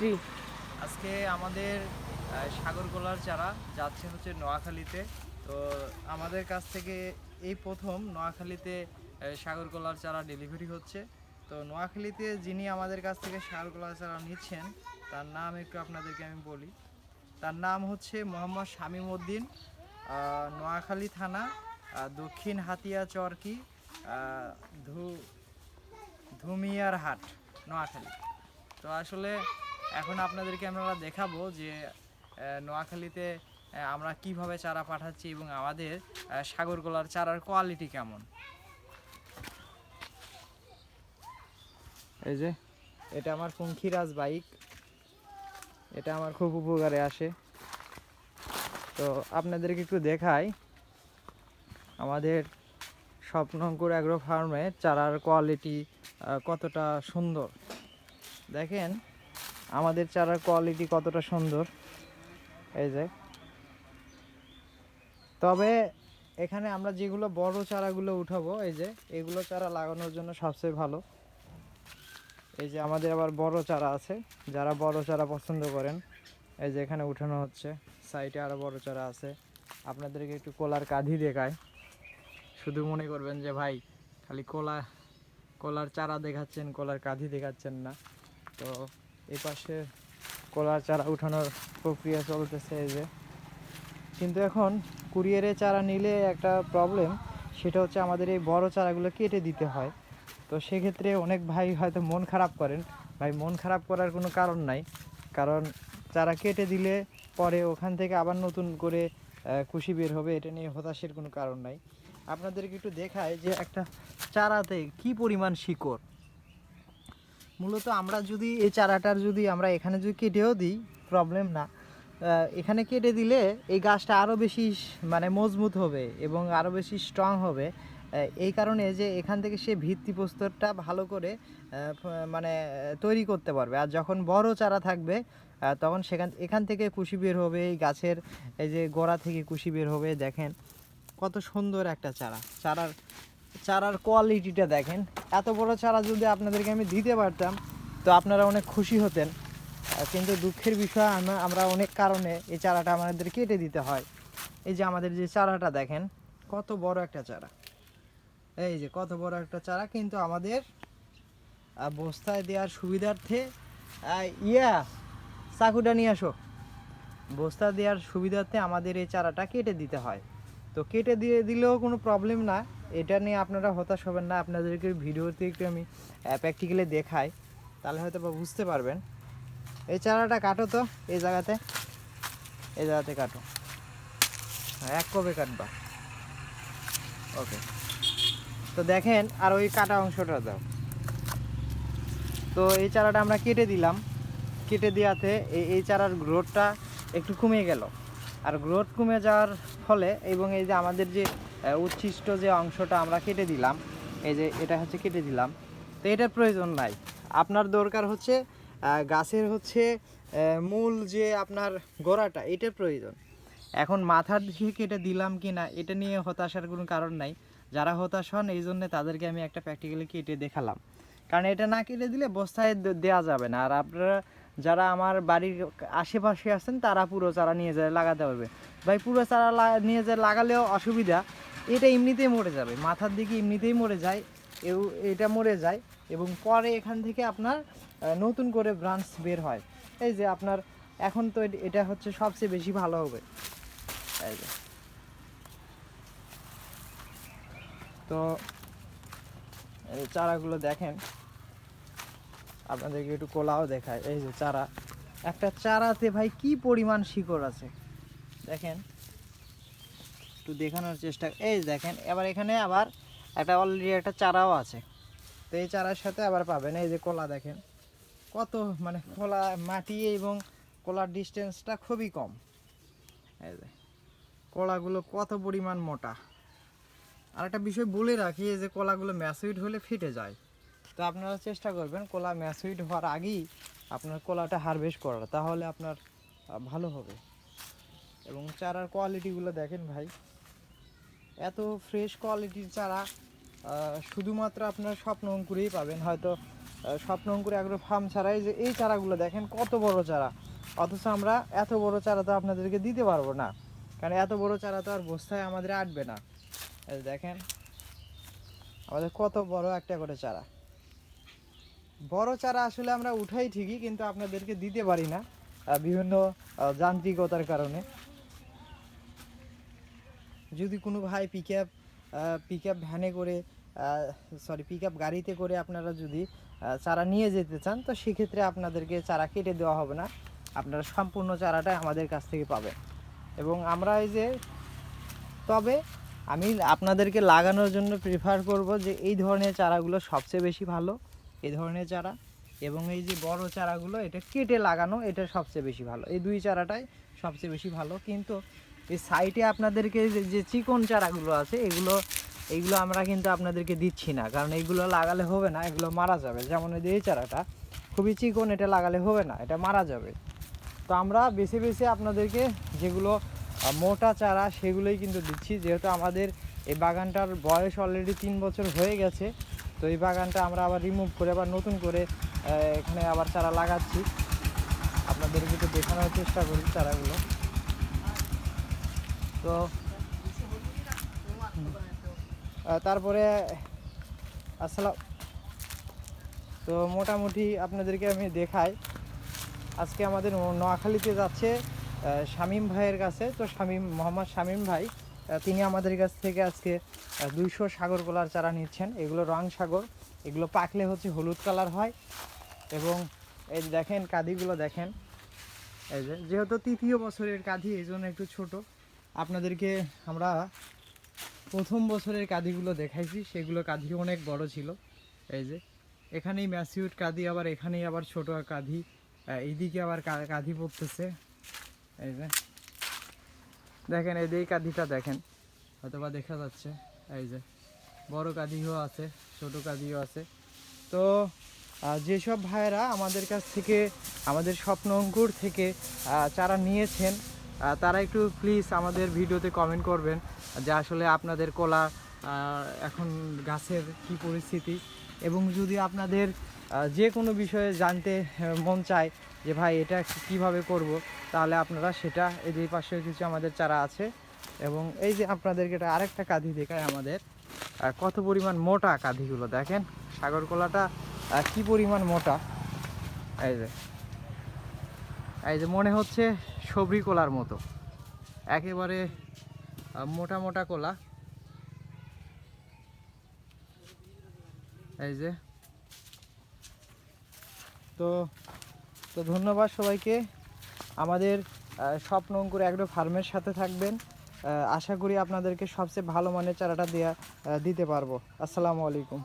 জি। আজকে আমাদের আহ, সাগরকলার চারা যাচ্ছে হচ্ছে নোয়াখালীতে। তো আমাদের কাছ থেকে এই প্রথম নোয়াখালীতে আহ, সাগরকলার চারা ডেলিভারি হচ্ছে। তো নোয়াখালীতে যিনি আমাদের কাছ থেকে সাগরকলার চারা নিচ্ছেন তার নাম একটু আপনাদেরকে আমি বলি। তার নাম হচ্ছে মোহাম্মদ শামীম উদ্দিন নোয়াখালী থানা দক্ষিণ হাতিয়া চরকি ধু ধুমিয়ার হাট নোয়াখালী। তো আসলে এখন আপনাদেরকে আমরা দেখাবো যে নোয়াখালীতে আমরা কীভাবে চারা পাঠাচ্ছি এবং আমাদের আহ, সাগরকলার চারার কোয়ালিটি কেমন? এই যে এটা আমার পঙ্খিরাজ বাইক এটা আমার খুব উপকারে আসে। তো আপনাদেরকে একটু দেখাই আমাদের স্বপ্নঙ্কুর অ্যাগ্রো ফার্মে চারার কোয়ালিটি কতটা সুন্দর। দেখেন আমাদের চারার কোয়ালিটি কতটা সুন্দর? এই যে। তবে এখানে আমরা যেগুলো বড় চারাগুলো উঠাবো, এই যে, এগুলো চারা লাগানোর জন্য সবচেয়ে ভালো। এই যে, আমাদের আবার বড় চারা আছে, যারা বড় চারা পছন্দ করেন, এই যে, এখানে উঠানো হচ্ছে। সাইডে আরও বড় চারা আছে। আপনাদেরকে একটু কোলার কাঁধি দেখায় শুধু মনে করবেন যে, ভাই, খালি কোলা, কলার চারা দেখাচ্ছেন, কলার কাঁধি দেখাচ্ছেন না। তো এই পাশে কলার চারা উঠানোর প্রক্রিয়া চলতেছে এই যে। কিন্তু এখন কুরিয়ারে চারা নিলে একটা প্রবলেম সেটা হচ্ছে আমাদের এই বড় চারাগুলো কেটে দিতে হয়। তো সেক্ষেত্রে অনেক ভাই হয়তো মন খারাপ করেন। ভাই, মন খারাপ করার কোনো কারণ নাই। কারণ চারা কেটে দিলে পরে ওখান থেকে আবার নতুন করে খুশি বের হবে, এটা নিয়ে হতাশের কোনো কারণ নাই। আপনাদেরকে একটু দেখায় যে একটা চারাতে কি পরিমাণ শিকড়? মূলত আমরা যদি এই চারাটার যদি আমরা এখানে যদি কেটেও দিই প্রবলেম না। এখানে কেটে দিলে এই গাছটা আরও বেশি মানে মজবুত হবে এবং আরও বেশি স্ট্রং হবে। এই কারণে যে এখান থেকে সে ভিত্তিপ্রস্তরটা ভালো করে মানে তৈরি করতে পারবে। আর যখন বড় চারা থাকবে তখন সেখান, এখান থেকে কুশি বের হবে, এই গাছের, এই যে গোড়া থেকে কুশি বের হবে, দেখেন কত সুন্দর একটা চারা। চারার চারার কোয়ালিটিটা দেখেন। এত বড় চারা যদি আপনাদেরকে আমি দিতে পারতাম, তো আপনারা অনেক খুশি হতেন। কিন্তু দুঃখের বিষয় আমরা অনেক কারণে এই চারাটা আমাদের কেটে দিতে হয়। এই যে আমাদের যে চারাটা দেখেন, কত বড় একটা চারা। এই যে কত বড় একটা চারা কিন্তু আমাদের বস্তায় দেওয়ার সুবিধার্থে ইয়া, চাকুটা নিয়ে আসো। বস্তা দেওয়ার সুবিধার্থে আমাদের এই চারাটা কেটে দিতে হয়। তো কেটে দিয়ে দিলেও কোনো প্রবলেম না। এটা নিয়ে আপনারা হতাশ হবেন না আপনাদেরকে ভিডিওতে একটু আমি প্র্যাকটিক্যালি দেখাই। তাহলে হয়তো বা বুঝতে পারবেন। এই চারাটা কাটো তো এই জায়গাতে এই জায়গাতে কাটো। হ্যাঁ, এক কবে কাটবা। ওকে তো দেখেন আর ওই কাটা অংশটা দাও। তো এই চারাটা আমরা কেটে দিলাম। কেটে দেওয়াতে এই এই চারার গ্রোথটা একটু কমে গেল। আর গ্রোথ কমে যাওয়ার ফলে এবং এই যে আমাদের যে উচ্ছিষ্ট যে অংশটা আমরা কেটে দিলাম, এই যে এটা হচ্ছে কেটে দিলাম, তো এটার প্রয়োজন নাই। আপনার দরকার হচ্ছে গাছের হচ্ছে মূল যে আপনার গোড়াটা, এটার প্রয়োজন। এখন মাথার দিকে কেটে দিলাম কি না এটা নিয়ে হতাশার কোনো কারণ নাই। যারা হতাশ হন, এই জন্যে তাদেরকে আমি একটা প্র্যাকটিক্যালি কেটে দেখালাম। কারণ এটা না কেটে দিলে বস্তায় দেওয়া যাবে না। আর আপনারা যারা আমার বাড়ির আশেপাশে আছেন, তারা পুরো চারা নিয়ে যায় লাগাতে পারবে। ভাই, পুরো চারা নিয়ে যায় লাগালেও অসুবিধা। এটা এমনিতেই মরে যাবে। মাথার দিকে এমনিতেই মরে যায়, এও এটা মরে যায় এবং পরে এখান থেকে আপনার নতুন করে ব্রাঞ্চ বের হয়। এই যে আপনার, এখন তো এট- হচ্ছে সবচেয়ে বেশি ভালো হবে। এই যে। তো চারাগুলো দেখেন। আপনাদেরকে একটু কোলাও দেখায় এই যে চারা। একটা চারাতে ভাই কি পরিমাণ শিকড় আছে। দেখেন। একটু দেখানোর চেষ্টা এই দেখেন, এবার এখানে আবার একটা অলরেডি একটা চারাও আছে। তো এই চারার সাথে আবার পাবেন, এই যে কলা দেখেন। কত মানে কলা, মাটি এবং কলার ডিস্টেন্সটা খুবই কম। এই যে, কলাগুলো কত পরিমাণ মোটা। আর একটা বিষয় বলে রাখি, এই যে কলাগুলো ম্যাসুইড হলে ফেটে যায়। তো আপনারা চেষ্টা করবেন, কলা ম্যাসুইড হওয়ার আগেই আপনার কলাটা হারভেস্ট করার, তাহলে আপনার ভালো হবে। এবং চারার কোয়ালিটিগুলো দেখেন ভাই। এত ফ্রেশ কোয়ালিটির চারা শুধুমাত্র আপনার স্বপ্ন অঙ্কুরেই পাবেন। হয়তো স্বপ্ন অঙ্কুর অ্যাগ্রো ফার্ম ছাড়াই যে এই চারাগুলো দেখেন, কত বড় চারা। অথচ আমরা এত বড় চারা তো আপনাদেরকে দিতে পারব না। কারণ এত বড় চারা তো আর বস্তায় আমাদের আটবে না। দেখেন, আমাদের কত বড় একটা করে চারা। বড় চারা আসলে আমরা উঠাই ঠিকই, কিন্তু আপনাদেরকে দিতে পারি না বিভিন্ন যান্ত্রিকতার কারণে। যদি কোনো ভাই পিক আপ পিক আপ ভ্যানে করে সরি পিক আপ গাড়িতে করে আপনারা যদি চারা নিয়ে যেতে চান, তো সেক্ষেত্রে আপনাদেরকে চারা কেটে দেওয়া হবে না। আপনারা সম্পূর্ণ চারাটাই আমাদের কাছ থেকে পাবেন। এবং আমরা এই যে, তবে আমি আপনাদেরকে লাগানোর জন্য প্রিফার করব যে এই ধরনের চারাগুলো সবচেয়ে বেশি ভালো এই ধরনের চারা এবং এই যে বড় চারাগুলো, এটা কেটে লাগানো, এটা সবচেয়ে বেশি ভালো। এই দুই চারাটাই সবচেয়ে বেশি ভালো। কিন্তু এই সাইটে আপনাদেরকে যে- চিকন চারাগুলো আছে, এগুলো এইগুলো আমরা কিন্তু আপনাদেরকে দিচ্ছি না। কারণ এইগুলো লাগালে হবে না, এগুলো মারা যাবে। যেমন এই যে এই চারাটা, খুবই চিকন, এটা লাগালে হবে না, এটা মারা যাবে। তো আমরা বেছে বেছে আপনাদেরকে যেগুলো মোটা চারা, সেগুলোই কিন্তু দিচ্ছি। যেহেতু আমাদের এই বাগানটার বয়স অলরেডি তিন বছর হয়ে গেছে, তো এই বাগানটা আমরা আবার রিমুভ করে, আবার নতুন করে এখানে আবার চারা লাগাচ্ছি। আপনাদেরকে একটু দেখানোর চেষ্টা করি চারাগুলো। তো তারপরে, আসসালাম। তো মোটামুটি আপনাদেরকে আমি দেখাই। আজকে আমাদের নোয়াখালীতে যাচ্ছে শামীম ভাইয়ের কাছে। তো শামীম, মোহাম্মদ শামীম ভাই তিনি আমাদের কাছ থেকে আজকে দুইশো সাগর কলার চারা নিচ্ছেন। এগুলো রং সাগর, এগুলো পাকলে হচ্ছে হলুদ কালার হয়। এবং এই দেখেন, কাঁদিগুলো দেখেন। এই যেহেতু তৃতীয় বছরের কাঁদি এই জন্য একটু ছোট। আপনাদেরকে আমরা প্রথম বছরের কাঁদিগুলো দেখাইছি। সেগুলো কাঁদি অনেক বড় ছিল। এই যে, এখানেই ম্যাসিউড কাঁদি আবার এখানেই আবার ছোট কাঁদি এইদিকে আবার কাঁদি পড়তেছে। এই যে, দেখেন, এই কাঁদিটা দেখেন। হয়তোবা দেখা যাচ্ছে। এই যে, বড় কাঁদিও আছে, ছোট কাঁদিও আছে। তো যেসব ভাইয়েরা আমাদের কাছ থেকে, আমাদের স্বপ্ন অঙ্কুর থেকে চারা নিয়েছেন তারা একটু প্লিজ আমাদের ভিডিওতে কমেন্ট করবেন যে আসলে আপনাদের কলা এখন গাছের কি পরিস্থিতি। এবং যদি আপনাদের যে কোনো বিষয়ে জানতে মন চায় যে ভাই এটা কীভাবে করব, তাহলে আপনারা সেটা এই যে পাশে কিছু আমাদের চারা আছে। এবং এই যে আপনাদেরকে এটা আরেকটা কাঁধি দেখায় আমাদের কত পরিমাণ মোটা কাঁধিগুলো দেখেন। সাগর কলাটা কি পরিমাণ মোটা। এই যে। এই যে মনে হচ্ছে সবরি কলার মতো। একেবারে মোটা মোটা কলা। এই যে। তো তো ধন্যবাদ সবাইকে। আমাদের স্বপ্ন অঙ্কুর অ্যাগ্রো ফার্মের সাথে থাকবেন। আশা করি আপনাদেরকে সবচেয়ে ভালো মানের চারাটা দেওয়া দিতে পারব। আসসালামু আলাইকুম।